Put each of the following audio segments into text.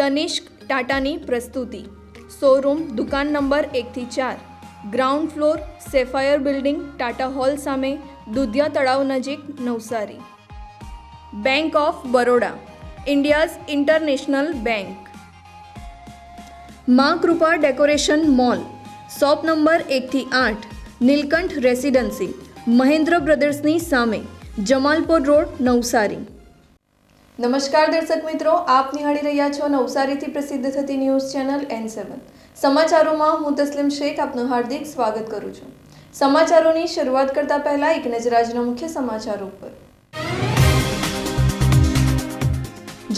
તનિષ્ક ટાટાની પ્રસ્તુતિ શોરૂમ દુકાન નંબર એકથી ચાર ground floor sapphire building Tata hall સામે દુધિયા તળાવ નજીક Navsari bank of Baroda India's international bank Maa Krupa decoration mall shop number એકથી આઠ નીલકંઠ રેસિડન્સી મહેન્દ્ર બ્રદર્સની સામે જમાલપુર રોડ નવસારી નમસ્કાર દર્શક મિત્રો, આપ નિહાળી રહ્યા છો નવસારીથી પ્રસિદ્ધ થતી ન્યૂઝ ચેનલ એન સેવન સમાચારોમાં હું તસ્લીમ શેખ, આપનું હાર્દિક સ્વાગત કરું છું. સમાચારોની શરૂઆત કરતા પહેલા એક નજર આજના મુખ્ય સમાચારો પર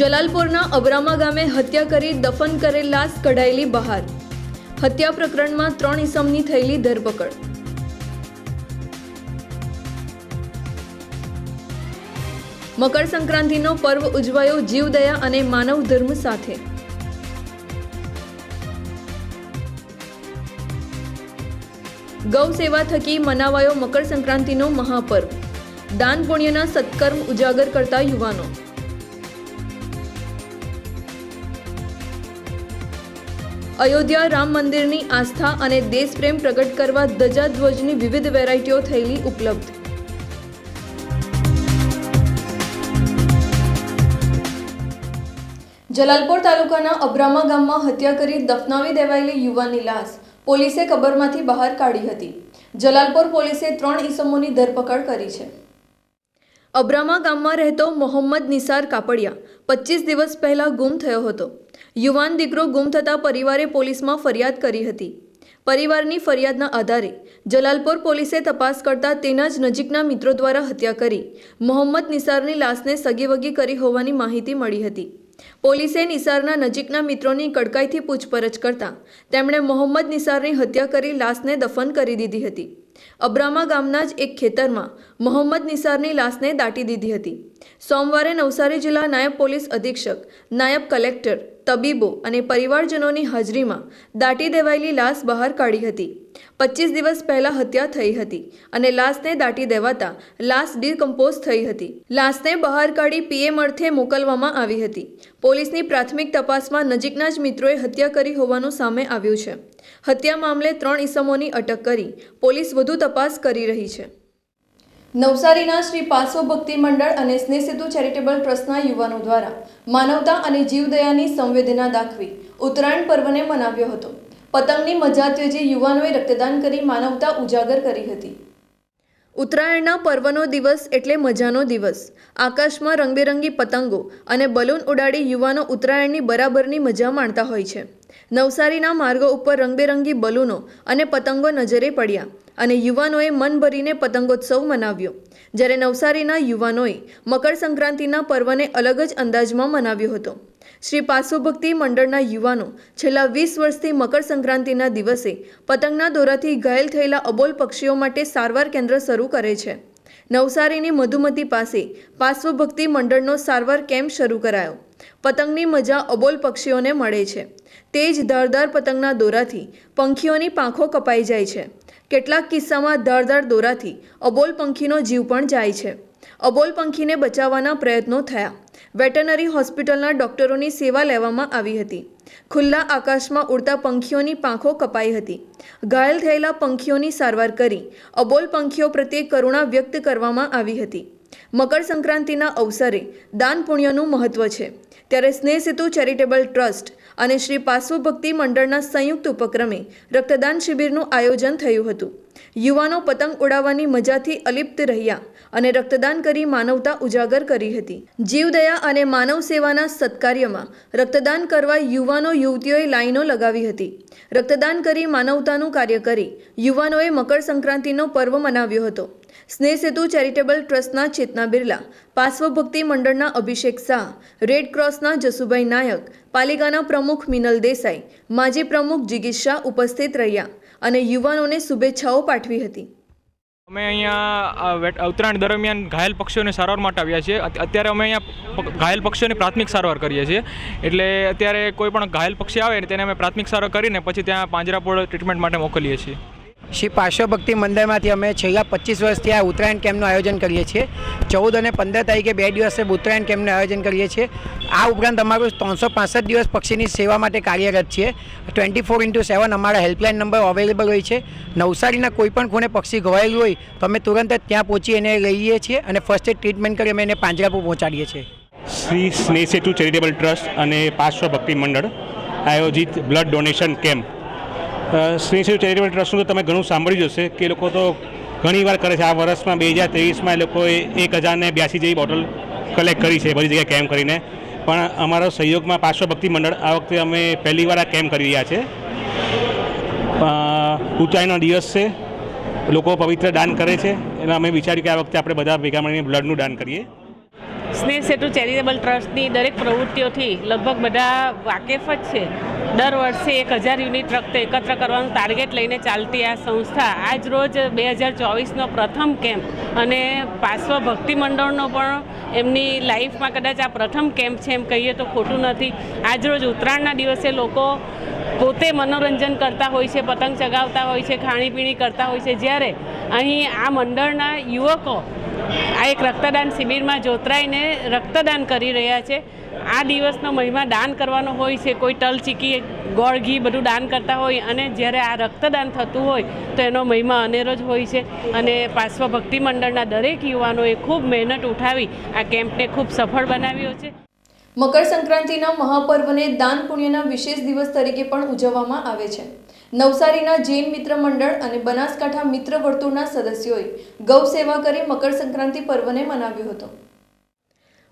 જલાલપુરના અબરામા ગામે હત્યા કરી દફન કરેલ લાશ કઢાયેલી બહાર. હત્યા પ્રકરણમાં ત્રણ ઇસમની થયેલી ધરપકડ. મકર સંક્રાંતિનો પર્વ ઉજવાયો જીવદયા અને માનવ ધર્મ સાથે. ગૌ સેવા થકી મનાવાયો મકર સંક્રાંતિનો મહાપર્વ. દાન પુણ્યના સત્કર્મ ઉજાગર કરતા યુવાનો. અયોધ્યા રામ મંદિરની આસ્થા અને દેશપ્રેમ પ્રગટ કરવા ધજાધ્વજની વિવિધ વેરાયટીઓ થયેલી ઉપલબ્ધ. જલાલપોર તાલુકાના અબ્રામા ગામમાં હત્યા કરી દફનાવી દેવાયેલી યુવાનની લાશ પોલીસે કબરમાંથી બહાર કાઢી હતી. જલાલપોર પોલીસે ત્રણ ઇસમોની ધરપકડ કરી છે. અબ્રામા ગામમાં રહેતો મોહમ્મદ નિસાર કાપડિયા પચીસ દિવસ પહેલા ગુમ થયો હતો. યુવાન દીકરો ગુમ થતાં પરિવારે પોલીસમાં ફરિયાદ કરી હતી. પરિવારની ફરિયાદના આધારે જલાલપોર પોલીસે તપાસ કરતા તેના જ નજીકના મિત્રો દ્વારા હત્યા કરી મોહમ્મદ નિસારની લાશને સગીવગી કરી હોવાની માહિતી મળી હતી. પોલીસે નિસારના નજીકના મિત્રોની કડકાઈથી પૂછપરછ કરતા તેમણે મોહમ્મદ નિસારની હત્યા કરી લાશને દફન કરી દીધી હતી. અબ્રામા ગામના જ એક ખેતરમાં મોહમ્મદ નિસારની લાશને દાટી દીધી હતી. સોમવારે નવસારી જિલ્લા નાયબ પોલીસ અધિક્ષક, નાયબ કલેક્ટર તબીબો અને પરિવારજનોની હાજરીમાં દાટી દેવાયેલી લાશ બહાર કાઢી હતી. પચીસ દિવસ પહેલા હત્યા થઈ હતી અને લાશને દાટી દેવાતા લાશ ડિકમ્પોઝ થઈ હતી. લાશને બહાર કાઢી પીએમ અર્થે મોકલવામાં આવી હતી. પોલીસની પ્રાથમિક તપાસમાં નજીકના જ મિત્રોએ હત્યા કરી હોવાનું સામે આવ્યું છે. હત્યા મામલે ત્રણ ઈસમોની અટક કરી પોલીસ વધુ તપાસ કરી રહી છે. નવસારીના શ્રી પાસો ભક્તિ મંડળ અને સ્નેહ સેતુ ચેરિટેબલ ટ્રસ્ટના યુવાનો દ્વારા માનવતા અને જીવદયાની સંવેદના દાખવી ઉત્તરાયણ પર્વને મનાવ્યો હતો. પતંગની મજા ત્યજી યુવાનોએ રક્તદાન કરી માનવતા ઉજાગર કરી હતી. ઉત્તરાયણના પર્વનો દિવસ એટલે મજાનો દિવસ. આકાશમાં રંગબેરંગી પતંગો અને બલૂન ઉડાડી યુવાનો ઉત્તરાયણની બરાબરની મજા માણતા હોય છે. નવસારીના માર્ગો ઉપર રંગબેરંગી બલૂનો અને પતંગો નજરે પડ્યા. અને યુવાનોએ મન ભરીને પતંગોત્સવ મનાવ્યો. જ્યારે નવસારીના યુવાનોએ મકર સંક્રાંતિના પર્વને અલગ જ અંદાજમાં મનાવ્યો હતો. શ્રી પાસુભક્તિ મંડળના યુવાનો છેલ્લા વીસ વર્ષથી મકર સંક્રાંતિના દિવસે પતંગના દોરાથી ઘાયલ થયેલા અબોલ પક્ષીઓ માટે સારવાર કેન્દ્ર શરૂ કરે છે. નવસારીની મધુમતી પાસે પાર્શ્વભક્તિ મંડળનો સારવાર કેમ્પ શરૂ કરાયો. પતંગની મજા અબોલ પક્ષીઓને મળે છે. તે જ ધારદાર પતંગના દોરાથી પંખીઓની પાંખો કપાઈ જાય છે. કેટલાક કિસ્સામાં ધારદાર દોરાથી અબોલ પંખીનો જીવ પણ જાય છે. અબોલ પંખીને બચાવવાના પ્રયત્નો થયા. વેટરનરી હોસ્પિટલના ડોક્ટરોની સેવા લેવામાં આવી હતી. ખુલ્લા આકાશમાં ઉડતા પંખીઓની પાંખો કપાઈ હતી. ઘાયલ થયેલા પંખીઓની સારવાર કરી અબોલ પંખીઓ પ્રત્યે કરુણા વ્યક્ત કરવામાં આવી હતી. મકર સંક્રાંતિના અવસરે દાન પુણ્યનું મહત્વ છે. ત્યારે સ્નેહ સેતુ ચેરિટેબલ ટ્રસ્ટ અને શ્રી પાર્શ્વભક્તિ મંડળના સંયુક્ત ઉપક્રમે રક્તદાન શિબિરનું આયોજન થયું હતું. યુવાનો પતંગ ઉડાવવાની મજાથી અલિપ્ત રહ્યા અને રક્તદાન કરી માનવતા ઉજાગર કરી હતી. જીવદયા અને માનવ સેવાના સત્કાર્યમાં રક્તદાન કરવા યુવાનો યુવતીઓએ લાઈનો લગાવી હતી. રક્તદાન કરી માનવતાનું કાર્ય કરી યુવાનોએ મકર સંક્રાંતિનો પર્વ મનાવ્યો હતો. સ્નેહ સેતુ ચેરિટેબલ ટ્રસ્ટના ચેતના બિરલા, પાર્શ્વભક્તિ મંડળના અભિષેક શાહ, રેડ ક્રોસના જસુભાઈ નાયક, પાલિકાના પ્રમુખ મિનલ દેસાઈ, માજી પ્રમુખ જિગીશ શાહ ઉપસ્થિત રહ્યા અને યુવાનોને શુભેચ્છાઓ પાઠવી હતી. અમે અહીંયા ઉત્તરાયણ દરમિયાન ઘાયલ પક્ષીઓને સારવાર માટે આવ્યા છીએ. અત્યારે અમે અહીંયા ઘાયલ પક્ષીઓની પ્રાથમિક સારવાર કરીએ છીએ. એટલે અત્યારે કોઈ પણ ઘાયલ પક્ષી આવે ને તેને અમે પ્રાથમિક સારવાર કરીને પછી ત્યાં પાંજરાપોળ ટ્રીટમેન્ટ માટે મોકલીએ છીએ. શ્રી પાર્શ્વભક્તિ મંદિરમાંથી અમે છેલ્લા પચીસ વર્ષથી આ ઉત્તરાયણ કેમ્પનું આયોજન કરીએ છીએ. ચૌદ અને પંદર તારીખે બે દિવસે ઉત્તરાયણ કેમ્પનું આયોજન કરીએ છીએ. આ ઉપરાંત અમારું ત્રણસો પાંસઠ દિવસ પક્ષીની સેવા માટે કાર્યરત છીએ. ટ્વેન્ટી ફોર ઇન્ટુ સેવન અમારા હેલ્પલાઇન નંબર અવેલેબલ હોય છે. નવસારીના કોઈ પણ ખૂણે પક્ષી ઘવાયેલું હોય, તો અમે તુરંત જ ત્યાં પહોંચી એને લઈએ છીએ અને ફર્સ્ટ એડ ટ્રીટમેન્ટ કરી અમે એને પાંજરાપુર પહોંચાડીએ છીએ. શ્રી સ્નેહ સેતુ ચેરિટેબલ ટ્રસ્ટ અને પાર્શ્વ ભક્તિ મંડળ આયોજિત બ્લડ ડોનેશન કેમ્પ. અ, શિવ ચેરિટેબલ ટ્રસ્ટનું તો તમે ઘણું સાંભળ્યું જશે કે લોકો તો ઘણી વાર કરે છે. આ વર્ષમાં બે હજાર ત્રેવીસમાં એ લોકોએ એક હજારને બ્યાસી જેવી બોટલ કલેક્ટ કરી છે બધી જગ્યાએ કેમ્પ કરીને. પણ અમારા સહયોગમાં પાર્શ્વ ભક્તિ મંડળ આ વખતે અમે પહેલી વાર આ કેમ્પ કરી રહ્યા છે. ઊંચાઈનો દિવસ છે. લોકો પવિત્ર દાન કરે છે. એટલે અમે વિચાર્યું કે આ વખતે આપણે બધા ભેગા મળીને બ્લડનું દાન કરીએ. સ્નેહ સેતુ ચેરિટેબલ ટ્રસ્ટની દરેક પ્રવૃત્તિઓથી લગભગ બધા વાકેફ જ છે. દર વર્ષે એક હજાર યુનિટ રક્ત એકત્ર કરવાનું ટાર્ગેટ લઈને ચાલતી આ સંસ્થા આજ રોજ બે હજાર ચોવીસનો પ્રથમ કેમ્પ અને પાર્શ્વ ભક્તિ મંડળનો પણ એમની લાઈફમાં કદાચ આ પ્રથમ કેમ્પ છે એમ કહીએ તો ખોટું નથી. આજ રોજ ઉત્તરાયણના દિવસે લોકો પોતે મનોરંજન કરતા હોય છે, પતંગ ચગાવતા હોય છે, ખાણીપીણી કરતા હોય છે. જ્યારે અહીં આ મંડળના યુવકો આ એક રક્તદાન શિબિરમાં જોતરાઈને રક્તદાન કરી રહ્યા છે. આ દિવસનો મહિમા દાન કરવાનો હોય છે, કોઈ તલ ચીકી, ગોળ ઘી બધું દાન કરતા હોય અને જ્યારે આ રક્તદાન થતું હોય તો એનો મહિમા અનેરો જ હોય છે. અને પાર્શ્વ ભક્તિ મંડળના દરેક યુવાનોએ ખૂબ મહેનત ઉઠાવી આ કેમ્પને ખૂબ સફળ બનાવ્યો છે. મકર સંક્રાંતિના મહાપર્વને દાન પુણ્યના વિશેષ દિવસ તરીકે પણ ઉજવવામાં આવે છે. નવસારીના જૈન મિત્ર મંડળ અને બનાસકાંઠા મિત્ર વર્તુળના સદસ્યોએ ગૌ સેવા કરી મકર સંક્રાંતિ પર્વને મનાવ્યો હતો.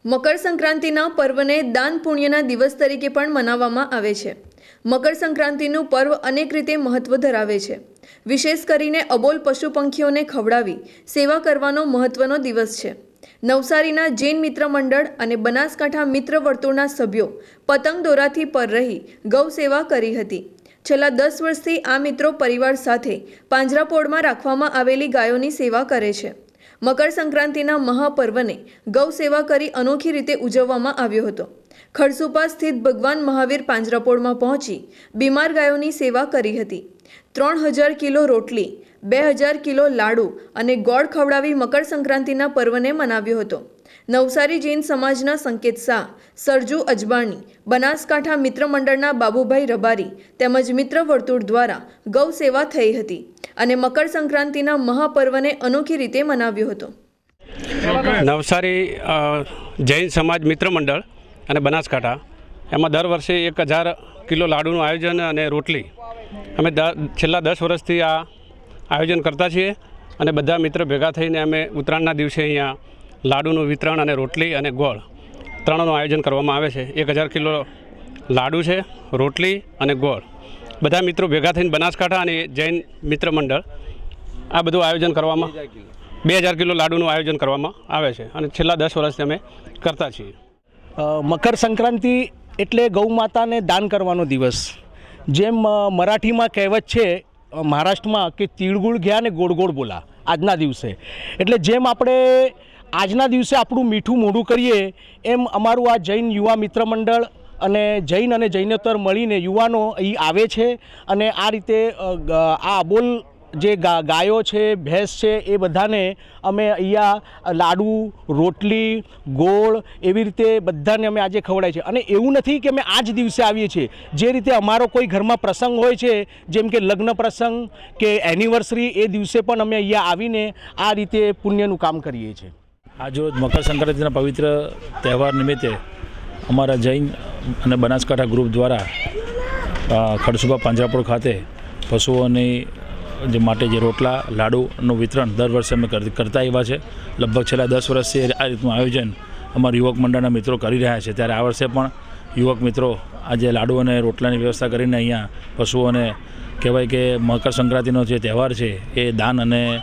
મકર સંક્રાંતિના પર્વને દાન પુણ્યના દિવસ તરીકે પણ મનાવવામાં આવે છે. મકર સંક્રાંતિનું પર્વ અનેક રીતે મહત્વ ધરાવે છે. વિશેષ કરીને અબોલ પશુ પંખીઓને ખવડાવી સેવા કરવાનો મહત્વનો દિવસ છે. નવસારીના જૈન મિત્ર મંડળ અને બનાસકાંઠા મિત્ર વર્તુળના સભ્યો પતંગ દોરાથી પર રહી ગૌ સેવા કરી હતી. છેલ્લા દસ વર્ષથી આ મિત્રો પરિવાર સાથે પાંજરાપોળમાં રાખવામાં આવેલી ગાયોની સેવા કરે છે. મકર સંક્રાંતિના મહાપર્વને ગૌ સેવા કરી અનોખી રીતે ઉજવવામાં આવ્યો હતો. ખડસુપા સ્થિત ભગવાન મહાવીર પાંજરાપોળમાં પહોંચી બીમાર ગાયોની સેવા કરી હતી. ત્રણ હજાર કિલો રોટલી બે હજાર કિલો લાડુ અને ગોળ ખવડાવી મકર સંક્રાંતિના પર્વને મનાવ્યો હતો. નવસારી જૈન સમાજના સંકેત શાહ સરજુ અજબાણી, બનાસકાંઠા મિત્ર મંડળના બાબુભાઈ રબારી તેમજ મિત્ર વર્તુળ દ્વારા ગૌ સેવા થઈ હતી અને મકર સંક્રાંતિના મહાપર્વને અનોખી રીતે મનાવ્યો હતો. નવસારી જૈન સમાજ મિત્ર મંડળ અને બનાસકાંઠા, એમાં દર વર્ષે એક હજાર કિલો લાડુનું આયોજન અને રોટલી. અમે છેલ્લા દસ વર્ષથી આ આયોજન કરતા છીએ અને બધા મિત્ર ભેગા થઈને અમે ઉત્તરાયણના દિવસે અહીંયા લાડુનું વિતરણ અને રોટલી અને ગોળ ત્રણનું આયોજન કરવામાં આવે છે. એક હજાર કિલો લાડુ છે, રોટલી અને ગોળ. બધા મિત્રો ભેગા થઈને બનાસકાંઠા અને જૈન મિત્ર મંડળ આ બધું આયોજન કરવામાં બે હજાર કિલો લાડુનું આયોજન કરવામાં આવે છે અને છેલ્લા દસ વર્ષથી અમે કરતા છીએ. મકર સંક્રાંતિ એટલે ગૌ માતાને દાન કરવાનો દિવસ. જેમ મરાઠીમાં કહેવત છે મહારાષ્ટ્રમાં કે તીળગુળ ગયા ને ગોળ ગોળ બોલા આજના દિવસે. એટલે જેમ આપણે આજના દિવસે આપણું મીઠું મોઢું કરીએ, એમ અમારું આ જૈન યુવા મિત્ર મંડળ અને જૈન અને જૈનોત્તર મળીને યુવાનો અહીં આવે છે અને આ રીતે આ અબોલ જે ગાયો છે, ભેંસ છે, એ બધાને અમે અહીંયા લાડુ, રોટલી, ગોળ એવી રીતે બધાને અમે આજે ખવડાય છે અને એવું નથી કે અમે આ જ દિવસે આવીએ છીએ. જે રીતે અમારો કોઈ ઘરમાં પ્રસંગ હોય છે, જેમ કે લગ્ન પ્રસંગ કે એનિવર્સરી એ દિવસે પણ અમે અહીંયા આવીને આ રીતે પુણ્યનું કામ કરીએ છીએ. આજરોજ મકર સંક્રાંતિના પવિત્ર તહેવાર નિમિત્તે અમારા જૈન અને બનાસકાંઠા ગ્રુપ દ્વારા ખડસુભા પાંજરાપુર ખાતે પશુઓની જે માટે જે રોટલા, લાડુનું વિતરણ દર વર્ષે અમે કર- કરતા આવ્યા છે. લગભગ છેલ્લા દસ વર્ષથી આ રીતનું આયોજન અમારા યુવક મંડળના મિત્રો કરી રહ્યા છે. ત્યારે આ વર્ષે પણ યુવક મિત્રો આજે લાડુ અને રોટલાની વ્યવસ્થા કરીને અહીંયા પશુઓને કહેવાય કે મકર સંક્રાંતિનો જે તહેવાર છે એ દાન અને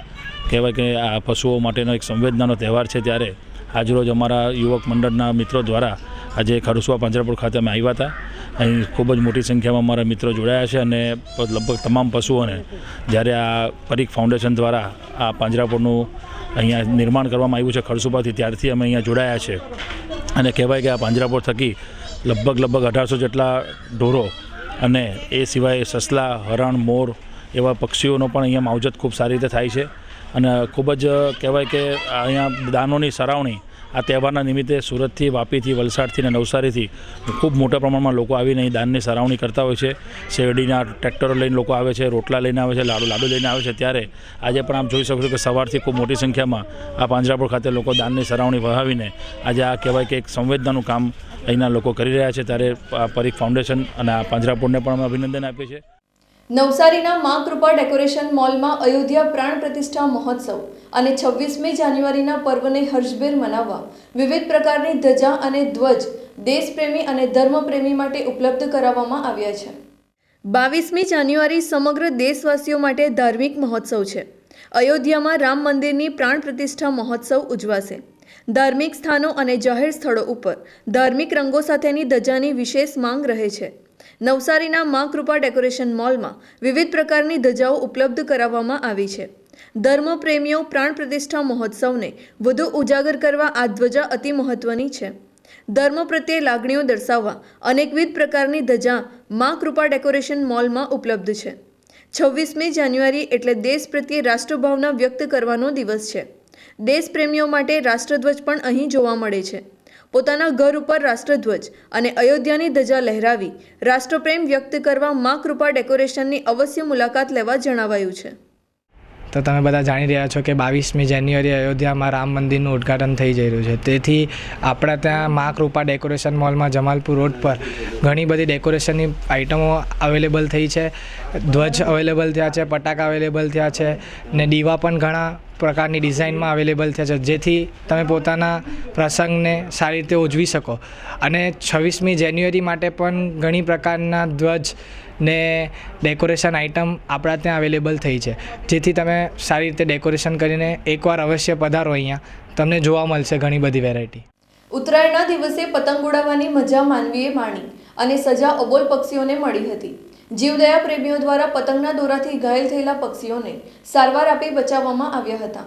કહેવાય કે આ પશુઓ માટેનો એક સંવેદનાનો તહેવાર છે. ત્યારે આજરોજ અમારા યુવક મંડળના મિત્રો દ્વારા આજે ખરસુઆ પાંજરાપુર ખાતે અમે આવ્યા હતા. અહીં ખૂબ જ મોટી સંખ્યામાં અમારા મિત્રો જોડાયા છે અને લગભગ તમામ પશુઓને જ્યારે આ પરીખ ફાઉન્ડેશન દ્વારા આ પાંજરાપુરનું અહીંયા નિર્માણ કરવામાં આવ્યું છે ખરસુપાથી ત્યારથી અમે અહીંયા જોડાયા છે. અને કહેવાય કે આ પાંજરાપોર થકી લગભગ લગભગ અઢારસો જેટલા ઢોરો અને એ સિવાય સસલા, હરણ, મોર એવા પક્ષીઓનો પણ અહીંયા માવજત ખૂબ સારી રીતે થાય છે. અને ખૂબ જ, કહેવાય કે અહીંયા દાનોની સરાવણી આ તહેવારના નિમિત્તે સુરતથી વાપીથી, વલસાડથી અને નવસારીથી ખૂબ મોટા પ્રમાણમાં લોકો આવીને અહીં દાનની સરાવણી કરતા હોય છે. શેરડીના ટ્રેક્ટરો લઈને લોકો આવે છે, રોટલા લઈને આવે છે, લાડુ લાડુ લઈને આવે છે. ત્યારે આજે પણ આપ જોઈ શકો છો કે સવારથી ખૂબ મોટી સંખ્યામાં આ પાંજરાપોળ ખાતે લોકો દાનની સરાવણી વહાવીને આજે આ કહેવાય કે એક સંવેદનાનું કામ અહીંના લોકો કરી રહ્યા છે. ત્યારે આ પરીખ ફાઉન્ડેશન અને આ પાંજરાપોળને પણ અમે અભિનંદન આપીએ છીએ. નવસારીના મા કૃપા ડેકોરેશન મોલમાં અયોધ્યા પ્રાણ પ્રતિષ્ઠા મહોત્સવ અને છવ્વીસમી જાન્યુઆરીના પર્વને હર્ષભેર મનાવવા વિવિધ પ્રકારની ધજા અને ધ્વજ દેશપ્રેમી અને ધર્મપ્રેમી માટે ઉપલબ્ધ કરાવવામાં આવ્યા છે. બાવીસમી જાન્યુઆરી સમગ્ર દેશવાસીઓ માટે ધાર્મિક મહોત્સવ છે. અયોધ્યામાં રામ મંદિરની પ્રાણ પ્રતિષ્ઠા મહોત્સવ ઉજવાશે. ધાર્મિક સ્થાનો અને જાહેર સ્થળો ઉપર ધાર્મિક રંગો સાથેની ધજાની વિશેષ માંગ રહે છે. નવસારીના મા કૃપા ડેકોરેશન મોલમાં વિવિધ પ્રકારની ધજાઓ ઉપલબ્ધ કરાવવામાં આવી છે. ધર્મપ્રેમીઓ પ્રાણ પ્રતિષ્ઠા મહોત્સવને વધુ ઉજાગર કરવા આ ધ્વજા અતિ મહત્વની છે. ધર્મ પ્રત્યે લાગણીઓ દર્શાવવા અનેકવિધ પ્રકારની ધજા મા કૃપા ડેકોરેશન મોલમાં ઉપલબ્ધ છે. છવ્વીસમી જાન્યુઆરી એટલે દેશ પ્રત્યે રાષ્ટ્રભાવના વ્યક્ત કરવાનો દિવસ છે. દેશપ્રેમીઓ માટે રાષ્ટ્રધ્વજ પણ અહીં જોવા મળે છે. પોતાના ઘર ઉપર રાષ્ટ્રધ્વજ અને અયોધ્યાની ધજા લહેરાવી રાષ્ટ્રપ્રેમ વ્યક્ત કરવા મા કૃપા ડેકોરેશનની અવશ્ય મુલાકાત લેવા જણાવાયું છે. તો તમે બધા જાણી રહ્યા છો કે બાવીસમી જાન્યુઆરી અયોધ્યામાં રામ મંદિરનું ઉદ્ઘાટન થઈ જઈ રહ્યું છે. તેથી આપણા ત્યાં મા કૃપા ડેકોરેશન મોલમાં જમાલપુર રોડ પર ઘણી બધી ડેકોરેશનની આઇટમો અવેલેબલ થઈ છે. ધ્વજ અવેલેબલ થયા છે, પટાકા અવેલેબલ થયા છે ને દીવા પણ ઘણા પ્રકારની ડિઝાઇનમાં અવેલેબલ થયા છે. જેથી તમે પોતાના પ્રસંગને સારી રીતે ઉજવી શકો. અને છવ્વીસમી જાન્યુઆરી માટે પણ ઘણી પ્રકારના ધ્વજ ને ડેકોરેશન આઇટમ આપણા ત્યાં અવેલેબલ થઈ છે. જેથી તમે સારી રીતે ડેકોરેશન કરીને એકવાર અવશ્ય પધારો અહીંયા. તમને જોવા મળશે ઘણી બધી વેરાયટી ઉત્તરાયણના દિવસે પતંગ ઉડાવવાની મજા માનવીએ માણી અને સજા અબોલ પક્ષીઓને મળી હતી. જીવદયા પ્રેમીઓ દ્વારા પતંગના દોરાથી ઘાયલ થયેલા પક્ષીઓને સારવાર આપી બચાવવામાં આવ્યા હતા.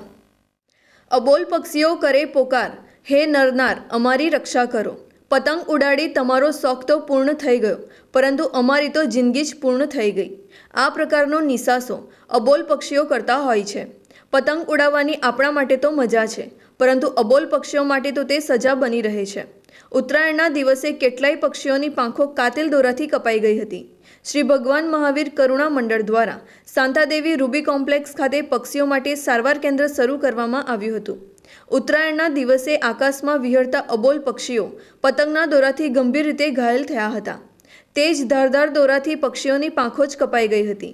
અબોલ પક્ષીઓ કરે પોકાર. હે નરનાર, અમારી રક્ષા કરો. પતંગ ઉડાડી તમારો શોખ તો પૂર્ણ થઈ ગયો, પરંતુ અમારી તો જિંદગી જ પૂર્ણ થઈ ગઈ. આ પ્રકારનો નિસાસો અબોલ પક્ષીઓ કરતા હોય છે. પતંગ ઉડાવવાની આપણા માટે તો મજા છે, પરંતુ અબોલ પક્ષીઓ માટે તો તે સજા બની રહે છે. ઉત્તરાયણના દિવસે કેટલાય પક્ષીઓની પાંખો કાતિલ દોરાથી કપાઈ ગઈ હતી. શ્રી ભગવાન મહાવીર કરુણા મંડળ દ્વારા શાંતાદેવી રૂબી કોમ્પ્લેક્સ ખાતે પક્ષીઓ માટે સારવાર કેન્દ્ર શરૂ કરવામાં આવ્યું હતું. ઉત્તરાયણના દિવસે આકાશમાં વિહરતા અબોલ પક્ષીઓ પતંગના દોરાથી ગંભીર રીતે ઘાયલ થયા હતા. તે જ ધારદાર દોરાથી પક્ષીઓની પાંખો જ કપાઈ ગઈ હતી.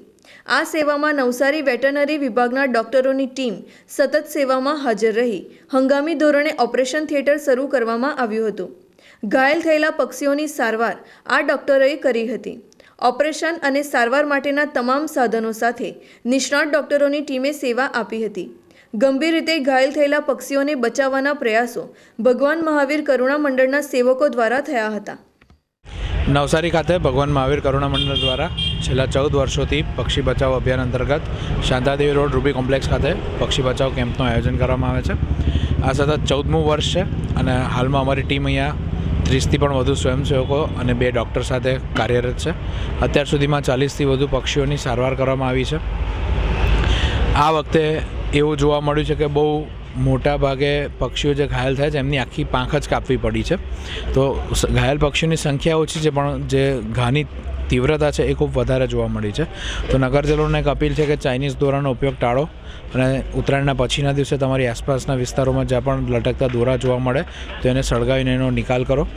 આ સેવામાં નવસારી વેટરનરી વિભાગના ડોક્ટરોની ટીમ સતત સેવામાં હાજર રહી. હંગામી ધોરણે ઓપરેશન થિયેટર શરૂ કરવામાં આવ્યું હતું. ઘાયલ થયેલા પક્ષીઓની સારવાર આ ડોક્ટરોએ કરી હતી. ઓપરેશન અને સારવાર માટેના તમામ સાધનો સાથે નિષ્ણાત ડોક્ટરોની ટીમે સેવા આપી હતી. ગંભીર રીતે ઘાયલ થયેલા પક્ષીઓને બચાવવાના પ્રયાસો ભગવાન મહાવીર કરુણા મંડળના સેવકો દ્વારા થયા હતા. નવસારી ખાતે ભગવાન મહાવીર કરુણા મંડળ દ્વારા છેલ્લા ચૌદ વર્ષોથી પક્ષી બચાવ અભિયાન અંતર્ગત શાંતાદેવી રોડ રૂબી કોમ્પ્લેક્સ ખાતે પક્ષી બચાવ કેમ્પનું આયોજન કરવામાં આવે છે. આ સતત ચૌદમું વર્ષ છે અને હાલમાં અમારી ટીમ અહીંયા ત્રીસથી પણ વધુ સ્વયંસેવકો અને બે ડૉક્ટર સાથે કાર્યરત છે. અત્યાર સુધીમાં ચાલીસથી વધુ પક્ષીઓની સારવાર કરવામાં આવી છે. આ વખતે એવું જોવા મળ્યું છે કે બહુ મોટા ભાગે પક્ષીઓ જે ઘાયલ થાય છે, એમની આખી પાંખ જ કાપવી પડી છે. તો ઘાયલ પક્ષીઓની સંખ્યા ઓછી છે, પણ જે ઘાની તીવ્રતા છે એ ખૂબ વધારે જોવા મળી છે. તો નગરજનોને એક અપીલ છે કે ચાઇનીઝ દોરાનો ઉપયોગ ટાળો અને ઉત્તરાયણના પછીના દિવસે તમારી આસપાસના વિસ્તારોમાં જ્યાં પણ લટકતા દોરા જોવા મળે, તો એને સળગાવીને એનો નિકાલ કરો.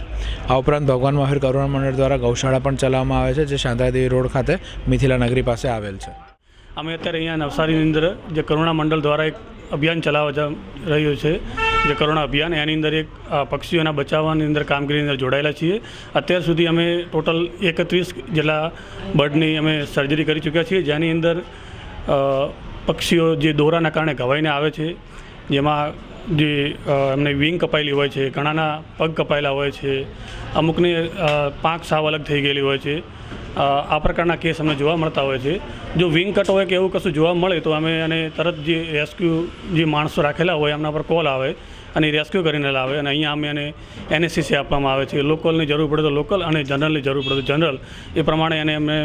આ ઉપરાંત ભગવાન મહાવીર કરુણા મંડળ દ્વારા ગૌશાળા પણ ચલાવવામાં આવે છે, જે શાંતાદેવી રોડ ખાતે મિથિલા નગરી પાસે આવેલ છે. અમે અત્યારે અહીંયા નવસારીની અંદર જે કરુણા મંડળ દ્વારા એક અભિયાન ચલાવવા રહ્યું છે, જે કરુણા અભિયાન, એની અંદર એક પક્ષીઓના બચાવવાની અંદર કામગીરીની અંદર જોડાયેલા છીએ. અત્યાર સુધી અમે ટોટલ એકત્રીસ જેટલા બર્ડની અમે સર્જરી કરી ચૂક્યા છીએ, જેની અંદર પક્ષીઓ જે દોરાના કારણે ઘવાઈને આવે છે, જેમાં જે એમને વિંગ કપાયેલી હોય છે, ઘણાના પગ કપાયેલા હોય છે, અમુકની પાંખ સાવ અલગ થઈ ગયેલી હોય છે. આ પ્રકારના કેસ અમને જોવા મળતા હોય છે. જો વિંગ કટ હોય કે એવું કશું જોવા મળે તો અમે અને તરત જે રેસ્ક્યુ જે માણસો રાખેલા હોય એમના પર કોલ આવે અને રેસ્ક્યુ કરીને લાવે અને અહીંયા અમે એને એનએસસીસી આપવામાં આવે છે. લોકલની જરૂર પડે તો લોકલ અને જનરલની જરૂર પડે તો જનરલ એ પ્રમાણે એને અમે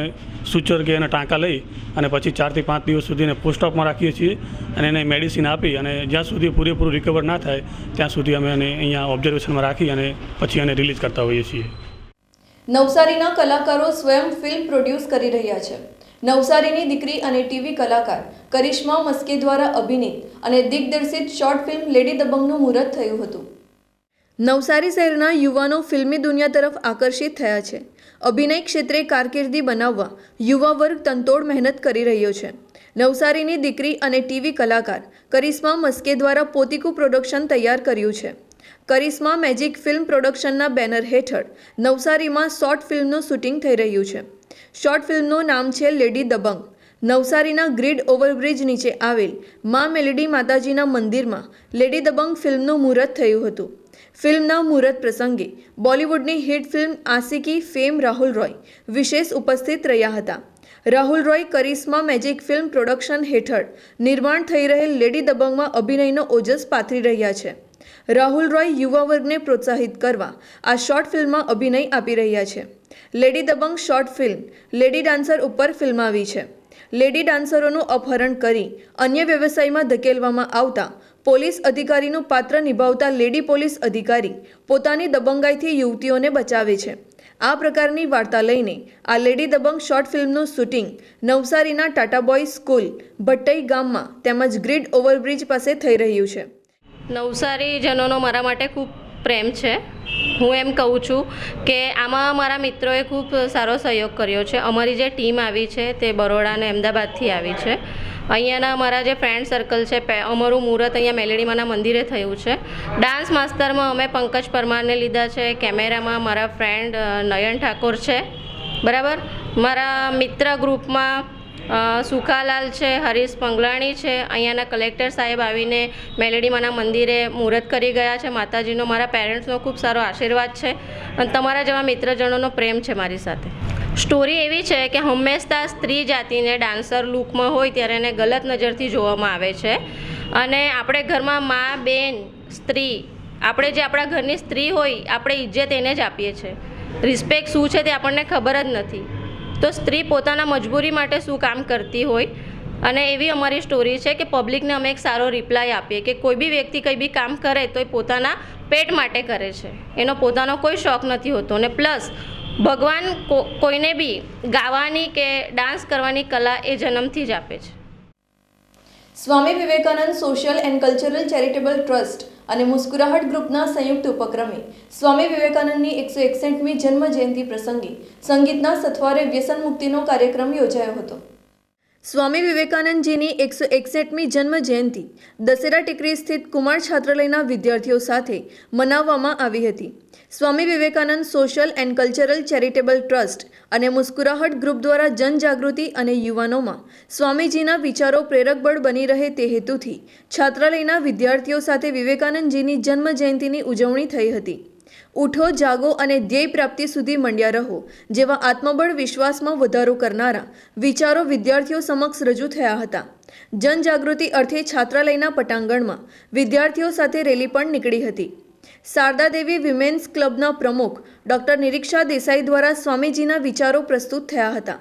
સૂચર કે એના ટાંકા લઈ અને પછી ચારથી પાંચ દિવસ સુધી એને પોસ્ટ ઓફમાં રાખીએ છીએ અને એને મેડિસિન આપી અને જ્યાં સુધી પૂરેપૂરું રિકવર ના થાય, ત્યાં સુધી અમે એને અહીંયા ઓબ્ઝર્વેશનમાં રાખી અને પછી એને રિલીઝ કરતા હોઈએ છીએ. નવસારીના કલાકારો સ્વયં ફિલ્મ પ્રોડ્યુસ કરી રહ્યા છે. નવસારીની દીકરી અને ટીવી કલાકાર કરિશ્મા મસ્કે દ્વારા અભિનીત અને દિગ્દર્શિત શોર્ટ ફિલ્મ લેડી દબંગનું મુહૂર્ત થયું હતું. નવસારી શહેરના યુવાનો ફિલ્મી દુનિયા તરફ આકર્ષિત થયા છે. અભિનય ક્ષેત્રે કારકિર્દી બનાવવા યુવા વર્ગ તંતોડ મહેનત કરી રહ્યો છે. નવસારીની દીકરી અને ટીવી કલાકાર કરિશ્મા મસ્કે દ્વારા પોતિકુ પ્રોડક્શન તૈયાર કર્યું છે. કરિશ્મા મેજિક ફિલ્મ પ્રોડક્શનના બેનર હેઠળ નવસારીમાં શોર્ટ ફિલ્મનું શૂટિંગ થઈ રહ્યું છે. શોર્ટ ફિલ્મનું નામ છે લેડી દબંગ. નવસારીના ગ્રીડ ઓવરબ્રિજ નીચે આવેલ મા મેલડી માતાજીના મંદિરમાં લેડી દબંગ ફિલ્મનું મુહૂર્ત થયું હતું. ફિલ્મના મુહૂર્ત પ્રસંગે બોલિવૂડની hit film Aashiqui fame, Rahul Roy વિશેષ ઉપસ્થિત રહ્યા હતા. Rahul Roy Karishma magic film production હેઠળ નિર્માણ થઈ રહેલ લેડી દબંગમાં અભિનયનો ઓજસ પાથરી રહ્યા છે. રાહુલ રોય યુવા વર્ગને પ્રોત્સાહિત કરવા આ શોર્ટ ફિલ્મમાં અભિનય આપી રહ્યા છે. Lady Dabangg short film, lady dancer ઉપર ફિલ્માવી છે. લેડી ડાન્સરોનું અપહરણ કરી અન્ય વ્યવસાયમાં ધકેલવામાં આવતા પોલીસ અધિકારીનું પાત્ર નિભાવતા લેડી પોલીસ અધિકારી પોતાની દબંગાઈથી યુવતીઓને બચાવે છે. આ પ્રકારની વાર્તા લઈને આ લેડી દબંગ શોર્ટ ફિલ્મનું શૂટિંગ નવસારીના ટાટા બોય સ્કૂલ ભટ્ટઈ ગામમાં તેમજ ગ્રીડ ઓવરબ્રિજ પાસે થઈ રહ્યું છે. નવસારીજનોનો મારા માટે ખૂબ પ્રેમ છે. હું એમ કહું છું કે આમાં મારા મિત્રોએ ખૂબ સારો સહયોગ કર્યો છે. અમારી જે ટીમ આવી છે તે બરોડા અને અમદાવાદથી આવી છે. અહીંયાના મારા જે ફ્રેન્ડ સર્કલ છે અમારું મુહૂર્ત અહીંયા મેલેડીમાના મંદિરે થયું છે. ડાન્સ માસ્તરમાં અમે પંકજ પરમારને લીધા છે. કેમેરામાં મારા ફ્રેન્ડ નયન ઠાકોર છે. બરાબર? મારા મિત્ર ગ્રુપમાં સુખાલાલ છે, હરીશ પંગલાણી છે, અહીંયાના કલેક્ટર સાહેબ આવીને મેલેડીમાના મંદિરે મુહૂર્ત કરી ગયા છે. માતાજીનો, મારા પેરેન્ટ્સનો ખૂબ સારો આશીર્વાદ છે અને તમારા જેવા મિત્રજનોનો પ્રેમ છે મારી સાથે. સ્ટોરી એવી છે કે હંમેશા સ્ત્રી જાતિને ડાન્સર લુકમાં હોય ત્યારે એને ગલત નજરથી જોવામાં આવે છે. અને આપણે ઘરમાં મા, બેન, સ્ત્રી, આપણે જે આપણા ઘરની સ્ત્રી હોય, આપણે ઇજ્જત એને જ આપીએ છીએ. રિસ્પેક્ટ શું છે તે આપણને ખબર જ નથી. તો સ્ત્રી પોતાના મજબૂરી માટે શું કામ કરતી હોય? અને એવી અમારી સ્ટોરી છે કે પબ્લિકને અમે એક સારો રિપ્લાય આપીએ કે કોઈ બી વ્યક્તિ કંઈ બી કામ કરે તો એ પોતાના પેટ માટે કરે છે. એનો પોતાનો કોઈ શોખ નથી હોતો. અને પ્લસ ભગવાન કોઈને બી ગાવાની કે ડાન્સ કરવાની કલા એ જન્મથી જ આપે છે. Swami Vivekananda social and cultural charitable trust અને મુસ્કુરાહટ ગ્રુપના સંયુક્ત ઉપક્રમે સ્વામી વિવેકાનંદની એકસો એકસઠમી જન્મ જયંતિ પ્રસંગે સંગીતના સથવારે વ્યસન મુક્તિનો કાર્યક્રમ યોજાયો હતો. સ્વામી વિવેકાનંદજીની એકસો એકસઠમી જન્મ જયંતિ દશેરા ટેકરી સ્થિત કુમાર છાત્રાલયના વિદ્યાર્થીઓ સાથે મનાવવામાં આવી હતી. Swami Vivekananda social and cultural charitable trust અને મુસ્કુરાહટ ગ્રુપ દ્વારા જનજાગૃતિ અને યુવાનોમાં સ્વામીજીના વિચારો પ્રેરક બળ બની રહે તે હેતુથી છાત્રાલયના વિદ્યાર્થીઓ સાથે વિવેકાનંદજીની જન્મ જયંતિની ઉજવણી થઈ હતી. ઉઠો, જાગો અને ધ્યેય પ્રાપ્તિ સુધી મંડ્યા રહો, જેવા આત્મબળ વિશ્વાસમાં વધારો કરનારા વિચારો વિદ્યાર્થીઓ સમક્ષ રજૂ થયા હતા. જનજાગૃતિ અર્થે છાત્રાલયના પટાંગણમાં વિદ્યાર્થીઓ સાથે રેલી પણ નીકળી હતી. શારદા દેવી વિમેન્સ ક્લબના પ્રમુખ ડોક્ટર નિરીક્ષા દેસાઈ દ્વારા સ્વામીજીના વિચારો પ્રસ્તુત થયા હતા.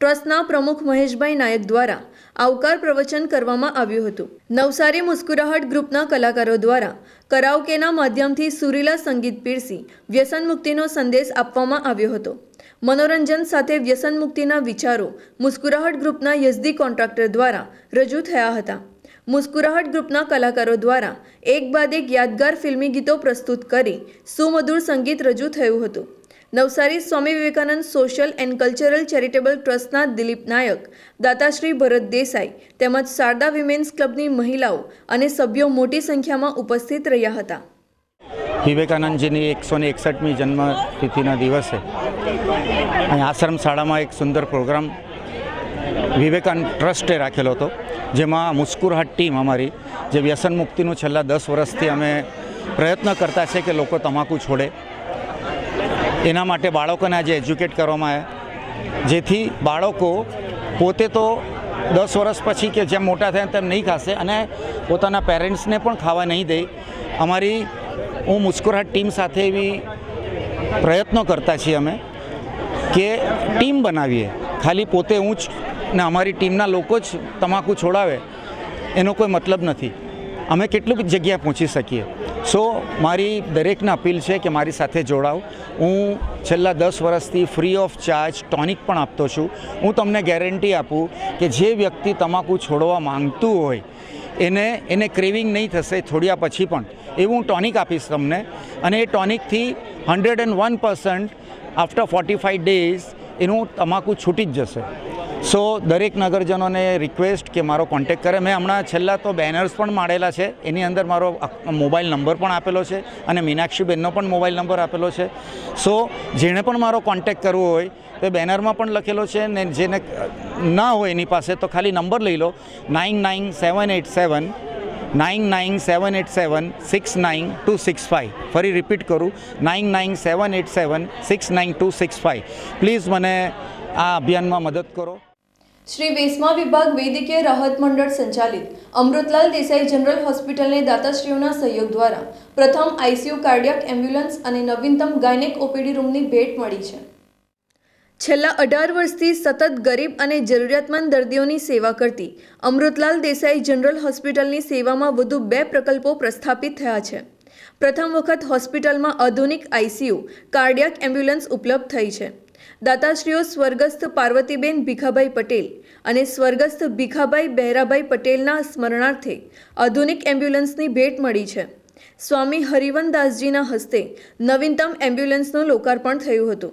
ટ્રસ્ટના પ્રમુખ મહેશભાઈ નાયક દ્વારા આવકાર પ્રવચન કરવામાં આવ્યું હતું. નવસારી મુસ્કુરાહટ ગ્રુપના કલાકારો દ્વારા કરાઓકેના માધ્યમથી સુરીલા સંગીત પીરસી વ્યસન મુક્તિનો સંદેશ આપવામાં આવ્યો હતો. મનોરંજન સાથે વ્યસન મુક્તિના વિચારો મુસ્કુરાહટ ગ્રુપના યઝદી કોન્ટ્રાક્ટર દ્વારા રજૂ થયા હતા. મુસ્કુરાહટ ગ્રુપના કલાકારો દ્વારા એક બાદ એક યાદગાર ફિલ્મી ગીતો પ્રસ્તુત કરી સુમધુર સંગીત રજૂ થયું હતું. Navsari Swami Vivekananda social and cultural charitable ટ્રસ્ટના દિલીપ નાયક, દાતાશ્રી ભરત દેસાઈ તેમજ શારદા વિમેન્સ ક્લબની મહિલાઓ અને સભ્યો મોટી સંખ્યામાં ઉપસ્થિત રહ્યા હતા. વિવેકાનંદજીની એકસો ને એકસઠમી જન્મતિથિના દિવસે આશ્રમ શાળામાં એક સુંદર પ્રોગ્રામ વિવેકાનંદ ટ્રસ્ટે રાખેલો હતો, જેમાં મુસ્કુરહાટ ટીમ અમારી, જે વ્યસન મુક્તિનું છેલ્લા દસ વર્ષથી અમે પ્રયત્ન કરતા છે કે લોકો તમાકુ છોડે. એના માટે બાળકોને આજે એજ્યુકેટ કરવામાં આવ્યા. જેથી બાળકો પોતે તો દસ વર્ષ પછી કે જેમ મોટા થાય તેમ નહીં ખાશે અને પોતાના પેરેન્ટ્સને પણ ખાવા નહીં દે. અમારી, હું મુસ્કુરાટ ટીમ સાથે એવી પ્રયત્નો કરતા છીએ અમે કે ટીમ બનાવીએ. ખાલી પોતે હું જ ને અમારી ટીમના લોકો જ તમાકુ છોડાવે, એનો કોઈ મતલબ નથી. અમે કેટલું જગ્યાએ પહોંચી શકીએ. સો મારી દરેકને અપીલ છે કે મારી સાથે જોડાવ. હું છેલ્લા દસ વર્ષથી ફ્રી ઓફ ચાર્જ ટોનિક પણ આપતો છું. હું તમને ગેરંટી આપું કે જે વ્યક્તિ તમાકુ છોડવા માંગતું હોય, એને એને ક્રેવિંગ નહીં થશે થોડ્યા પછી પણ. એવું હું ટોનિક આપીશ તમને. અને એ ટોનિકથી hundred and one percent after forty five days એનું તમાકુ છૂટી જ જશે. સો દરેક નગરજનોને રિક્વેસ્ટ કે મારો કોન્ટેક કરે મેં હમણાં છેલ્લા તો બેનર્સ પણ માળેલા છે એની અંદર મારો મોબાઈલ નંબર પણ આપેલો છે અને મીનાક્ષીબેનનો પણ મોબાઈલ નંબર આપેલો છે સો જેણે પણ મારો કોન્ટેક કરવો હોય તો બેનરમાં પણ લખેલો છે ને જેને ના હોય એની પાસે તો ખાલી નંબર લઈ લો nine nine seven eight seven nine nine seven eight seven six nine two six five ફરી રિપીટ કરું nine nine seven eight seven six nine two six five please મને આ અભિયાનમાં મદદ કરો શ્રી વેસમા વિભાગ વૈદ્યકીય રાહત મંડળ સંચાલિત અમૃતલાલ દેસાઈ જનરલ હોસ્પિટલને દાતાશ્રીઓના સહયોગ દ્વારા પ્રથમ આઈસીયુ કાર્ડિયાક એમ્બ્યુલન્સ અને નવીનતમ ગાયનેક ઓપીડી રૂમની ભેટ મળી છે. છેલ્લા અઢાર વર્ષથી સતત ગરીબ અને જરૂરિયાતમંદ દર્દીઓની સેવા કરતી અમૃતલાલ દેસાઈ જનરલ હોસ્પિટલની સેવામાં વધુ બે પ્રકલ્પો પ્રસ્થાપિત થયા છે. પ્રથમ વખત હોસ્પિટલમાં આધુનિક આઈસીયુ કાર્ડિયાક એમ્બ્યુલન્સ ઉપલબ્ધ થઈ છે. દાતાશ્રીઓ સ્વર્ગસ્થ પાર્વતીબેન ભીખાભાઈ પટેલ અને સ્વર્ગસ્થ ભીખાભાઈ બહેરાભાઈ પટેલના સ્મરણાર્થે આધુનિક એમ્બ્યુલન્સની ભેટ મળી છે. સ્વામી હરિવનદાસજીના હસ્તે નવીનતમ એમ્બ્યુલન્સનું લોકાર્પણ થયું હતું.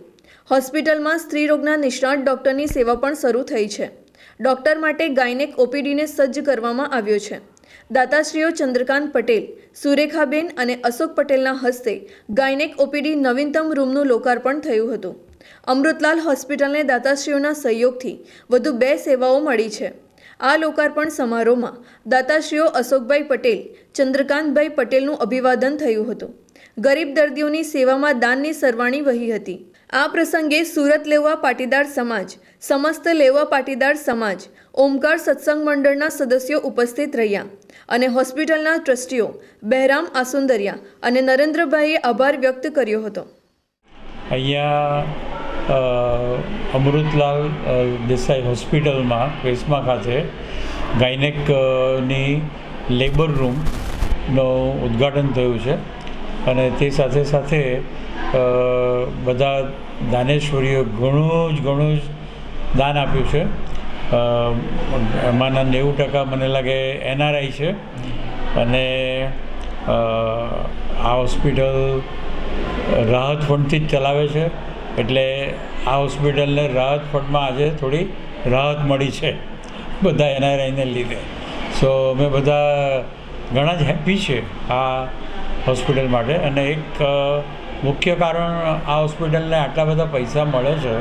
હોસ્પિટલમાં સ્ત્રીરોગના નિષ્ણાત ડૉક્ટરની સેવા પણ શરૂ થઈ છે. ડૉક્ટર માટે ગાયનેક ઓપીડીને સજ્જ કરવામાં આવ્યો છે. દાતાશ્રીઓ ચંદ્રકાંત પટેલ, સુરેખાબેન અને અશોક પટેલના હસ્તે ગાયનેક ઓપીડી નવીનતમ રૂમનું લોકાર્પણ થયું હતું. અમૃતલાલ હોસ્પિટલને દાતાશ્રીઓના સહયોગથી વધુ બે સેવાઓ મળી છે. આ લોકાર્પણ સમારોહમાં દાતાશ્રીઓ અશોકભાઈ પટેલ, ચંદ્રકાંતભાઈ પટેલનું અભિવાદન થયું હતું. ગરીબ દર્દીઓની સેવામાં દાનની સરવાણી વહી હતી. આ પ્રસંગે સુરત લેવા પાટીદાર સમાજ, સમસ્ત લેવા પાટીદાર સમાજ, ઓમકાર સત્સંગ મંડળના સદસ્યો ઉપસ્થિત રહ્યા અને હોસ્પિટલના ટ્રસ્ટીઓ, બહેરામ આસુંદરિયા અને નરેન્દ્રભાઈએ આભાર વ્યક્ત કર્યો હતો. અહીંયા અમૃતલાલ દેસાઈ હોસ્પિટલમાં, વેસમા ખાતે ગાયનેકની લેબર રૂમનું ઉદ્ઘાટન થયું છે. અને તે સાથે સાથે બધા દાનેશ્વરીઓ ઘણું જ ઘણું જ દાન આપ્યું છે. એમાંના નેવું ટકા મને લાગે એનઆરઆઈ છે. અને આ હોસ્પિટલ રાહત ફંડથી જ ચલાવે છે. એટલે આ હોસ્પિટલને રાહત ફંડમાં આજે થોડી રાહત મળી છે બધા એનઆરઆઈને લીધે. સો અમે બધા ઘણા જ હેપી છે આ હોસ્પિટલ માટે. અને એક મુખ્ય કારણ આ હોસ્પિટલને આટલા બધા પૈસા મળે છે,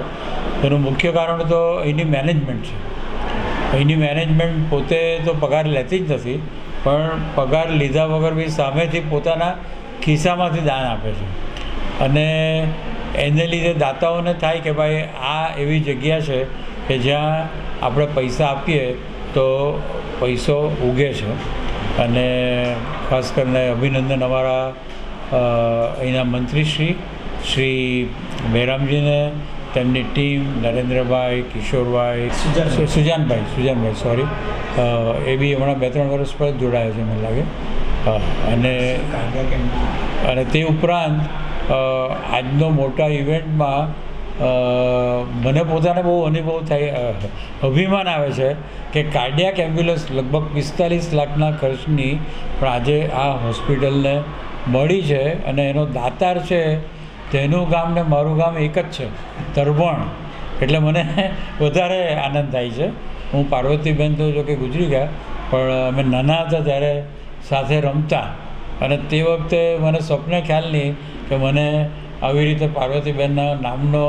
એનું મુખ્ય કારણ તો એની મેનેજમેન્ટ છે. અહીંની મેનેજમેન્ટ પોતે તો પગાર લેતી જ નથી, પણ પગાર લીધા વગર બી સામેથી પોતાના ખિસ્સામાંથી દાન આપે છે. અને એને લીધે દાતાઓને થાય કે ભાઈ આ એવી જગ્યા છે કે જ્યાં આપણે પૈસા આપીએ તો પૈસો ઉગે છે. અને ખાસ કરીને અભિનંદન અમારા અહીંના મંત્રીશ્રી શ્રી બહેરામજીને તેમની team Narendrabhai Kishorbhai Sujanbhai. Sujanbhai sorry A B હમણાં બે ત્રણ વર્ષ પર જોડાયા છે મને લાગે. અને અને તે ઉપરાંત આજનો મોટા ઇવેન્ટમાં મને પોતાને બહુ અનુભવ થાય અભિમાન આવે છે કે કાર્ડિયાક એમ્બ્યુલન્સ લગભગ પિસ્તાલીસ લાખના ખર્ચની પણ આજે આ હોસ્પિટલને મળી છે અને એનો દાતાર છે, તેનું ગામ ને મારું ગામ એક જ છે તરવણ એટલે મને વધારે આનંદ થાય છે. હું પાર્વતીબેન તો જો કે ગુજરી ગયા, પણ અમે નાના હતા ત્યારે સાથે રમતા અને તે વખતે મને સ્વપ્ન ખ્યાલ નહીં કે મને આવી રીતે પાર્વતીબેનના નામનો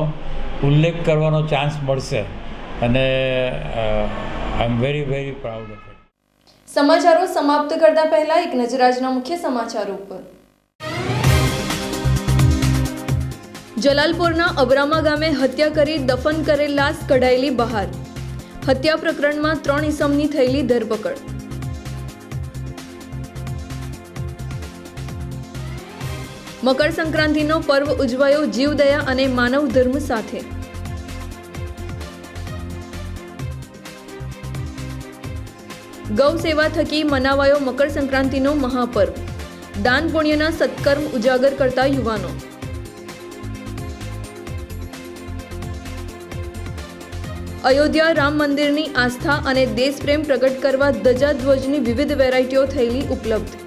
ઉલ્લેખ કરવાનો ચાન્સ મળશે અને I am very very proud of it સમાચારો સમાપ્ત કરતા પહેલા એક નજર આજના મુખ્ય સમાચારો ઉપર. જલાલપુરના અબરામા ગામે હત્યા કરી દફન કરેલ લાશ કઢાયેલી બહાર. હત્યા પ્રકરણમાં ત્રણ ઇસમની થયેલી ધરપકડ. મકર સંક્રાંતિનો પર્વ ઉજવાયો જીવદયા અને માનવ ધર્મ સાથે. ગૌ સેવા થકી મનાવાયો મકર સંક્રાંતિનો મહાપર્વ. દાન પુણ્યના સત્કર્મ ઉજાગર કરતા યુવાનો. અયોધ્યા રામ મંદિરની આસ્થા અને દેશપ્રેમ પ્રગટ કરવા ધજા ધ્વજની વિવિધ વેરાયટીઓ થયેલી ઉપલબ્ધ.